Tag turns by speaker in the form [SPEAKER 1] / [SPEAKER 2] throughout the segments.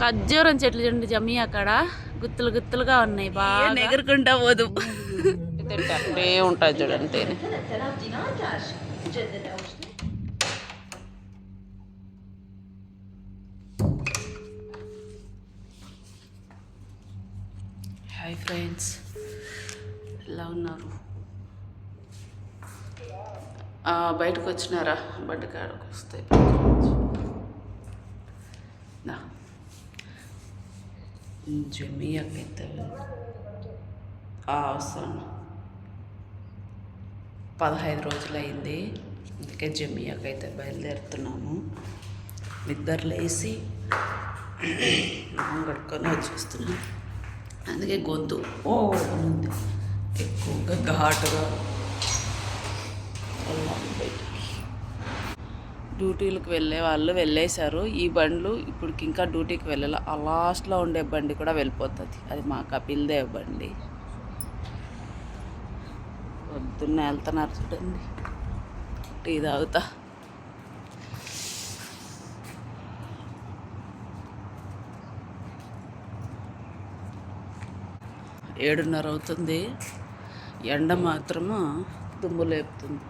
[SPEAKER 1] ఖర్జూరం చెట్లు చూడండి జమ్మి అక్కడ. గుత్తులు గుత్తులుగా ఉన్నాయి బాగా. ఎగురుకుంటా పోదు. అట్టే ఉంటుంది చూడండి హాయ్ ఫ్రెండ్స్ ఎలా ఉన్నారు? బయటకు వచ్చినారా? బండి కాడకు వస్తే నా జమ్మి అక్కైతే అవసరం. పదహైదు రోజులు అయింది అందుకే జమ్మియాకి అయితే బయలుదేరుతున్నాము. నిద్ర లేసి మొహం కడుక్కొని వచ్చేస్తున్నాం. అందుకే గొంతు ఓ ఉంది. ఎక్కువగా ఘాటుగా బయట డ్యూటీలకు వెళ్ళే వాళ్ళు వెళ్ళేశారు. ఈ బండ్లు ఇప్పటికి ఇంకా డ్యూటీకి వెళ్ళాలి. ఆ లాస్ట్లో ఉండే బండి కూడా వెళ్ళిపోతుంది. అది మా కపిల్ దేవ్ బండి. పొద్దున్నే వెళ్తున్నారు చూడండి. టీ తాగుతా. ఏడున్నర అవుతుంది. ఎండ మాత్రము దుమ్ము లేపుతుంది.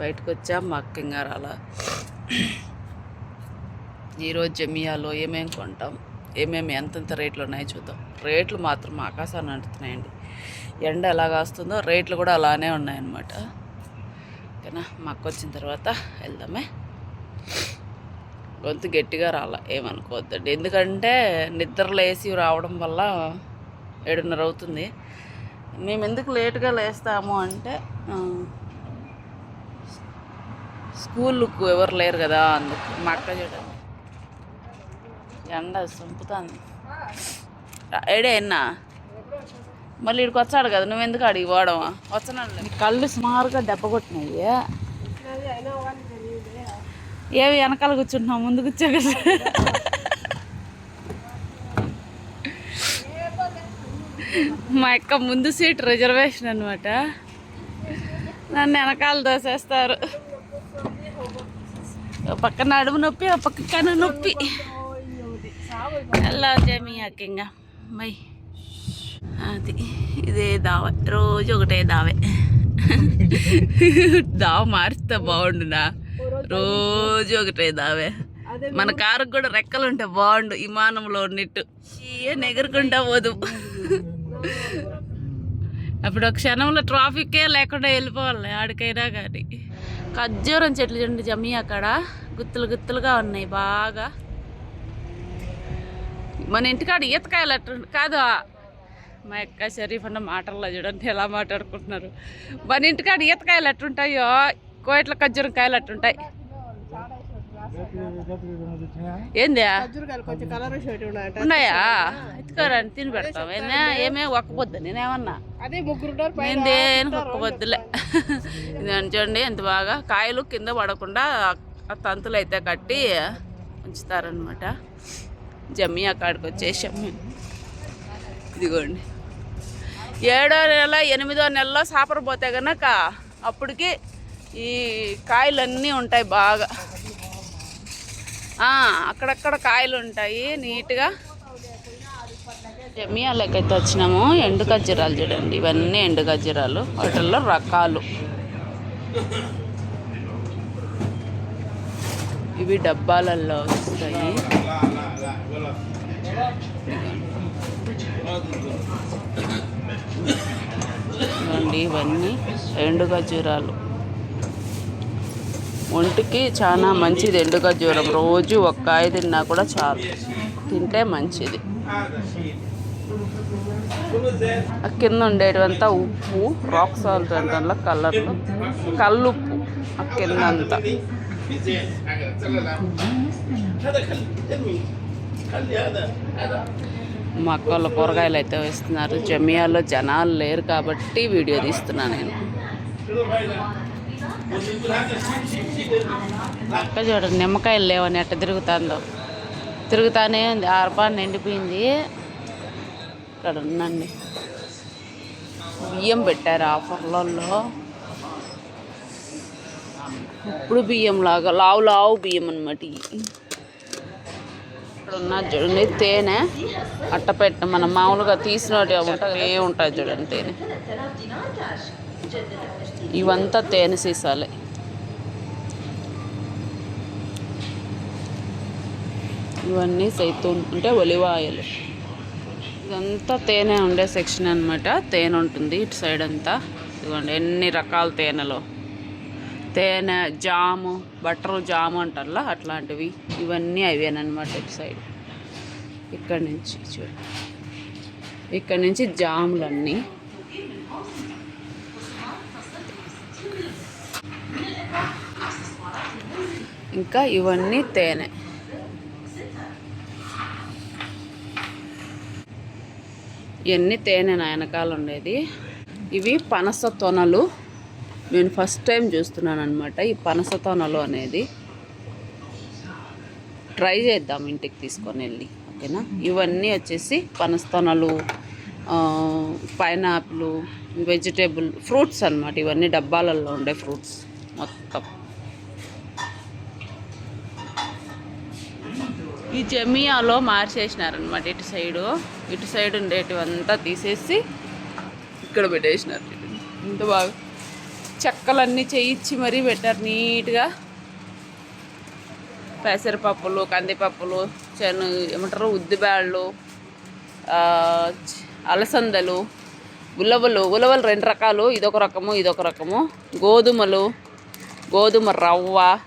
[SPEAKER 1] బయటకు వచ్చాం మా రాలా. అలా ఈరోజు జమియాలో ఏమేమి కొంటాం ఏమేమి ఎంతెంత రేట్లు ఉన్నాయో చూద్దాం. రేట్లు మాత్రం ఆకాశాన్ని అంటున్నాయండి ఎండ ఎలా కాస్తుందో రేట్లు కూడా అలానే ఉన్నాయన్నమాట. ఓకేనా? మాకు వచ్చిన తర్వాత వెళ్దామే. గొంతు గట్టిగా రాలా ఏమనుకోవద్దండి. ఎందుకంటే నిద్ర లేసి రావడం వల్ల ఏడున్నర అవుతుంది. మేము ఎందుకు లేటుగా లేస్తాము అంటే స్కూల్కు ఎవరు లేరు కదా అందుకు మా అక్క చూడండి ఎండ చంపుతుంది ఏడే ఎన్నా? మళ్ళీ ఇక్కడికి వచ్చాడు కదా నువ్వు ఎందుకు అడిగి పోవడం? వచ్చాను నీ కళ్ళు సుమారుగా దెబ్బ కొట్టినాయి. ఏవి వెనకాల కూర్చుంటున్నావు? ముందు కూర్చో కదా. మా అక్క ముందు సీట్ రిజర్వేషన్ అనమాట నన్ను వెనకాల దోసేస్తారు పక్క నడుము నొప్పి ఆ పక్క కను నొప్పి. ఎలా జమి ఇంకా. మై. అది ఇదే దావ. రోజు ఒకటే దావే. దావ మారిస్తే బాగుండునా? రోజు ఒకటే దావే. మన కారుకు కూడా రెక్కలు ఉంటే బాగుండు విమానంలో ఉన్నట్టు. ఏ ఎగురుకుంటా పోదు. అప్పుడు ఒక క్షణంలో ట్రాఫిక్కే లేకుండా వెళ్ళిపోవాలి ఆడికైనా కానీ. ఖర్జూరం చెట్లు చూడండి జమ్మి అక్కడ. గుత్తులు గుత్తులుగా ఉన్నాయి బాగా. మన ఇంటికాడ ఈతకాయలు అట్టు కాదు మా యొక్క షరీఫ్ అన్న మాటల్లో చూడండి ఎలా మాట్లాడుకుంటున్నారు. మన ఇంటికాడ ఈతకాయలు ఎట్టుంటాయో కోట్ల ఖర్జూరం కాయలు అట్టుంటాయి ఏంది? ఉన్నాయా? ఎత్తుకోరండి తిని పెడతాం ఏందా ఏమే ఒక్కపోద్దు నేనేమన్నా? నేను ఒక్కపోద్దులే? చూడండి ఎంత బాగా కాయలు కింద పడకుండా ఆ తంతులు అయితే కట్టి ఉంచుతారనమాట జమ్మి అక్కడికి వచ్చేసాం మేము. ఇదిగోండి. ఏడో నెల ఎనిమిదో నెలలో సాపర పోతే కనుక అప్పటికి ఈ కాయలన్నీ ఉంటాయి బాగా. అక్కడక్కడ కాయలు ఉంటాయి నీట్గా. జమియాలకైతే వచ్చినాము ఎండు గజ్జరాలు చూడండి ఇవన్నీ ఎండు గజ్జరాలు వాటిల్లో రకాలు. ఇవి డబ్బాలలో వస్తాయి. ఇవన్నీ ఎండు గజ్జరాలు ఒంటికి చాలా మంచిది ఎండు ఖర్జూరం రోజు ఒక కాయ తిన్నా కూడా చాలు. తింటే మంచిది. ఆ కింద ఉండేటివంతా ఉప్పు రాక్ సాల్ట్ అంటే కలర్లు కల్లుప్పు ఆ కింద అంతా మా అక్క కూరగాయలు అయితే వేస్తున్నారు. జమియాలో జనాలు లేరు కాబట్టి వీడియో తీస్తున్నా నేను. అక్క చూడండి నిమ్మకాయలు లేవని అట్ట తిరుగుతుందో. తిరుగుతానే ఉంది ఆరపాన్ని ఎండిపోయింది ఇక్కడ ఉందండి. బియ్యం పెట్టారు ఆఫర్లలో. ఇప్పుడు బియ్యం లాగా లావు లావు బియ్యం అనమాట ఇక్కడ ఉన్న చూడండి తేనె అట్టపెట్ట మనం మామూలుగా తీసినట్టు ఉంటుంది ఏ ఉంటుంది చూడండి తేనె. ఇవంతా తేనె సీసాలే. ఇవన్నీ సైతూన్ అంటే ఒలివ ఆయిల్ ఇదంతా తేనె ఉండే సెక్షన్ అన్నమాట. తేనె ఉంటుంది ఇటు సైడ్ అంతా. ఇదిగోండి ఎన్ని రకాల తేనెలో. తేనె జాము బటర్ జాము అంటారులా అట్లాంటివి. ఇవన్నీ అవేనమాట ఇటు సైడ్. ఇక్కడ నుంచి చూడండి ఇక్కడ నుంచి జాములన్నీ. ఇంకా ఇవన్నీ తేనె. ఇవన్నీ తేనె నా వెనకాల ఉండేది ఇవి పనస తొనలు. నేను ఫస్ట్ టైం చూస్తున్నాను అనమాట ఈ పనస తొనలు అనేది. ట్రై చేద్దాం ఇంటికి తీసుకొని వెళ్ళి ఓకేనా? ఇవన్నీ వచ్చేసి పనస తొనలు పైనాపిల్ వెజిటేబుల్ ఫ్రూట్స్ అన్నమాట. ఇవన్నీ డబ్బాలలో ఉండే ఫ్రూట్స్ మొత్తం. ఈ జమియాలో మార్చేసినారనమాట ఇటు సైడు. ఇటు సైడ్ ఉండేటివంతా తీసేసి ఇక్కడ పెట్టేసినారు. ఇంత బాగా చెక్కలన్నీ చేయించి మరీ పెట్టారు నీట్గా. పెసరపప్పులు కందిపప్పులు చెను ఏమంటారు ఉద్దిబ్యాళ్ళు అలసందలు ఉలవలు. ఉలవలు రెండు రకాలు. ఇదొక రకము ఇదొక రకము. గోధుమలు గోధుమ రవ్వ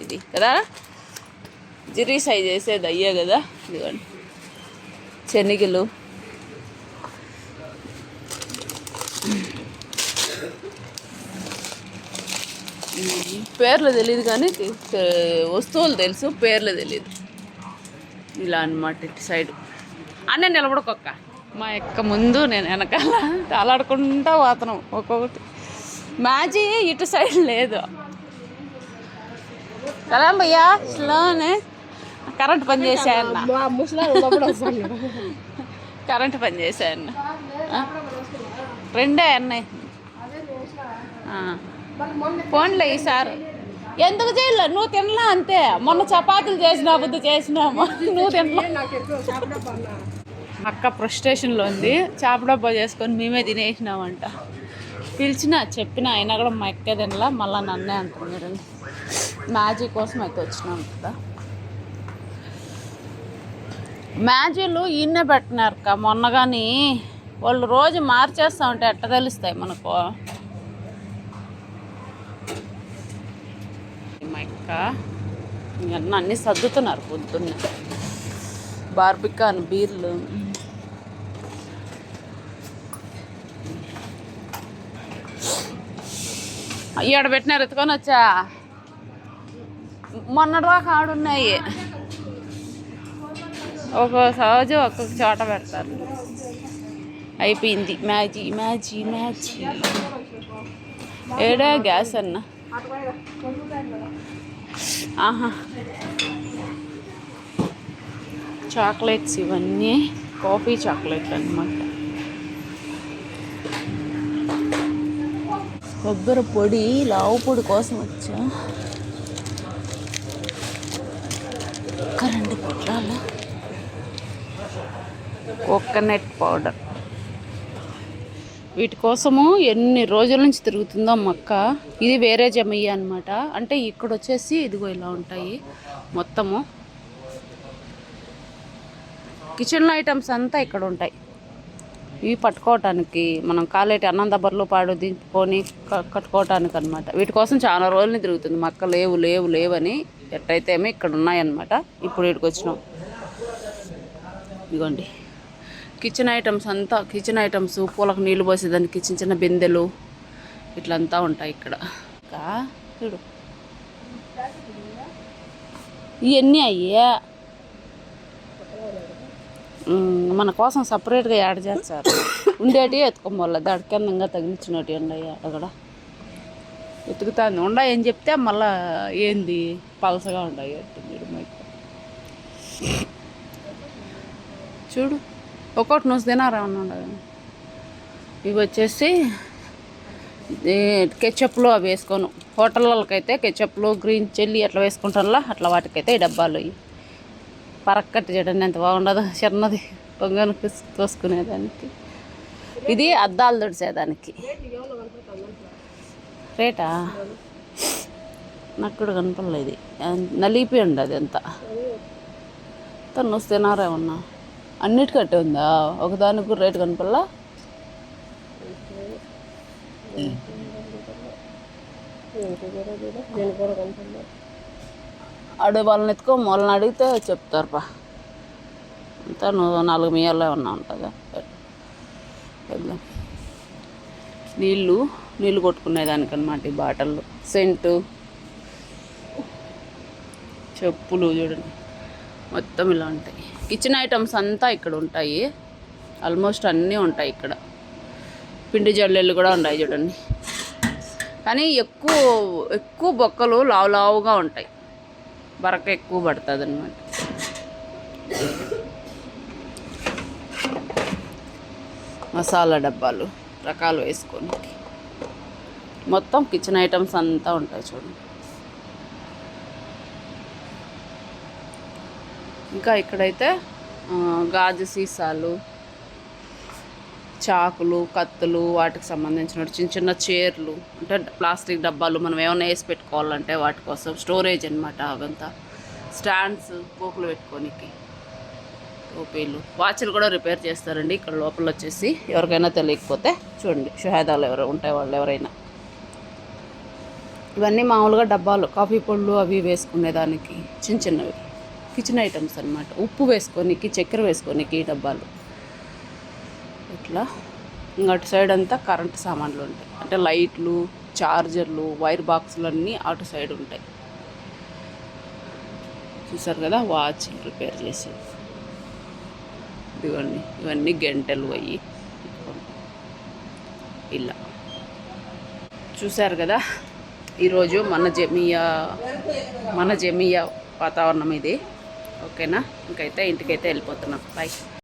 [SPEAKER 1] ఇది కదా? జిరీ సై చేసేది అయ్యే కదా? ఇదిగోండి. శనిగలు. పేర్లు తెలియదు కానీ వస్తువులు తెలుసు పేర్లు తెలియదు ఇలా అన్నమాట ఇటు సైడ్. అన్న నిలబడకొక్క. మా యొక్క ముందు నేను వెనకాల తాలాడుకుంటా పోతున్నాం ఒక్కొక్కటి. మ్యాజీ ఇటు సైడ్ లేదు. సలాం భయ్యా స్లోనే కరెంట్ పని చేశాయన్న కరెంట్ పని చేశాయన్న? రెండే అన్నయ్య. ఫోన్లే ఈసారి. ఎందుకు చేయలే? నువ్వు తినలా అంతే. మొన్న చపాతీలు చేసినా బుద్ధి చేసినాము నువ్వు తినలా. అక్క ఫ్రస్ట్రేషన్లో ఉంది. చేప డబ్బా చేసుకొని మేమే తినేసినామంట. పిలిచిన చెప్పిన అయినా కూడా మా ఎక్కే తినలా. మళ్ళీ నన్నే అంటున్నారు మ్యాజీ కోసం అయితే వచ్చినాం కదా. మ్యాజీలు ఈయన్నే పెట్టినారు అక్క. మొన్న కానీ వాళ్ళు రోజు మార్చేస్తా ఉంటే ఎట్ట తెలుస్తాయి మనకు? మా ఇవన్నీ అన్నీ సర్దుతున్నారు పొద్దున్నే. బార్బికాన్ బీర్లు. ఈడ పెట్టినారు ఎత్తుకొని వచ్చా? మొన్నటిదాకా ఆడున్నాయి. ఒక్కొక్క సహజ ఒక్కొక్క చోట పెడతారు. అయిపోయింది. మ్యాజీ మ్యాజీ మ్యాజీ. ఏడా గ్యాస్ అన్న? ఆహా. చాక్లెట్స్ ఇవన్నీ. కాఫీ చాక్లెట్లు అన్నమాట. కొబ్బరి పొడి లావు పొడి కోసం వచ్చా. కరెంటు పొట్లాలా కోకోనట్ పౌడర్. వీటి కోసము ఎన్ని రోజుల నుంచి తిరుగుతుందో మక్క ఇది వేరే జమయ్య అనమాట అంటే ఇక్కడ వచ్చేసి ఇదిగో ఇలా ఉంటాయి మొత్తము. కిచెన్లో ఐటమ్స్ అంతా ఇక్కడ ఉంటాయి. ఇవి పట్టుకోవటానికి మనం కాలేటి అన్నం దబ్బర్లు పాడు దింపుకొని క- కట్టుకోవటానికి అనమాట వీటి కోసం చాలా రోజులు తిరుగుతుంది. మక్క లేవు లేవు లేవని ఎట్టయితే ఏమో ఇక్కడ ఉన్నాయన్నమాట. ఇప్పుడు వీటికి వచ్చినాం. ఇదిగోండి. కిచెన్ ఐటమ్స్ అంతా కిచెన్ ఐటమ్స్ పూలకు నీళ్ళు పోసేదానికి చిన్న చిన్న బిందెలు ఇట్లంతా ఉంటాయి ఇక్కడ. ఇంకా చూడు. ఇవన్నీ అయ్యా. మన కోసం సపరేట్గా యాడ్ చేస్తారు. ఉండేటి ఎత్తుకోమల్ల దాడికి అందంగా తగిలించినట్టు ఉండయి అక్కడ. ఎత్తుకుతాంది. ఉండ ఏం చెప్తే మళ్ళా ఏంది? పలసగా ఉండయి. చూడు. ఒక్కొక్కటి నువ్వు తినారా ఉండదు ఇవి వచ్చేసి కెచప్లు అవి వేసుకోను. హోటళ్ళకైతే కెచప్లు గ్రీన్ చిల్లీ అట్లా వేసుకుంటానులా అట్లా వాటికైతే ఈ డబ్బాలు ఇవి. పరక్కట్టు చూడండి ఎంత బాగుండదు చిన్నది పొంగను తోసుకునేదానికి. ఇది అద్దాలు తుడిసేదానికి. రేటా? నాకు కూడా కనపడలేదు నలిపి ఉండదు ఎంత తను వస్తేనారా ఉన్నా అన్నిటికట్టే ఉందా? ఒకదానికి కూడా రేటు కనపడలా? వాళ్ళని ఎత్తుకో వాళ్ళని అడిగితే చెప్తారు పా అంతా నువ్వు నాలుగు మీయాల్లో ఉన్నా ఉంటుందా? వెళ్దాం నీళ్ళు నీళ్ళు కొట్టుకునేదానికి అనమాట ఈ బాటల్లో. సెంటు. చెప్పులు చూడండి. మొత్తం ఇలా ఉంటాయి. కిచెన్ ఐటమ్స్ అంతా ఇక్కడ ఉంటాయి. ఆల్మోస్ట్ అన్నీ ఉంటాయి ఇక్కడ. పిండి జల్లెళ్ళు కూడా ఉన్నాయి చూడండి. కానీ ఎక్కువ ఎక్కువ బొక్కలు లావు లావుగా ఉంటాయి. బరక ఎక్కువ పడుతుంది అనమాట మసాలా డబ్బాలు రకాలు వేసుకొని మొత్తం కిచెన్ ఐటమ్స్ అంతా ఉంటాయి చూడండి. ఇంకా ఇక్కడైతే గాజు సీసాలు చాకులు కత్తులు వాటికి సంబంధించిన చిన్న చిన్న చైర్లు అంటే ప్లాస్టిక్ డబ్బాలు మనం ఏమైనా వేసి పెట్టుకోవాలంటే వాటి కోసం స్టోరేజ్ అనమాట అవంతా. స్టాండ్స్ పోకులు పెట్టుకోనికి టోపీలు వాచ్లు కూడా రిపేర్ చేస్తారండి. ఇక్కడ లోపల వచ్చేసి ఎవరికైనా తెలియకపోతే చూడండి షుహేదాలు ఎవరు ఉంటాయి వాళ్ళు ఎవరైనా. ఇవన్నీ మామూలుగా డబ్బాలు కాఫీ పొళ్ళు అవి వేసుకునేదానికి చిన్న చిన్నవి. కిచెన్ ఐటమ్స్ అన్నమాట. ఉప్పు వేసుకోనికి చక్కెర వేసుకోనికి ఈ డబ్బాలు. ఇట్లా ఇంకా అటు సైడ్ అంతా కరెంట్ సామాన్లు ఉంటాయి. అంటే లైట్లు చార్జర్లు వైర్ బాక్సులు అన్నీ అటు సైడ్ ఉంటాయి. చూసారు కదా? వాచ్ రిపేర్ చేసి. ఇవన్నీ ఇవన్నీ గంటలు అయ్యి. ఇలా. చూశారు కదా? ఈరోజు మన జమియా మన జమియా వాతావరణం ఇది. ఓకేనా? ఇంకైతే ఇంటికైతే వెళ్ళిపోతున్నాం. బాయ్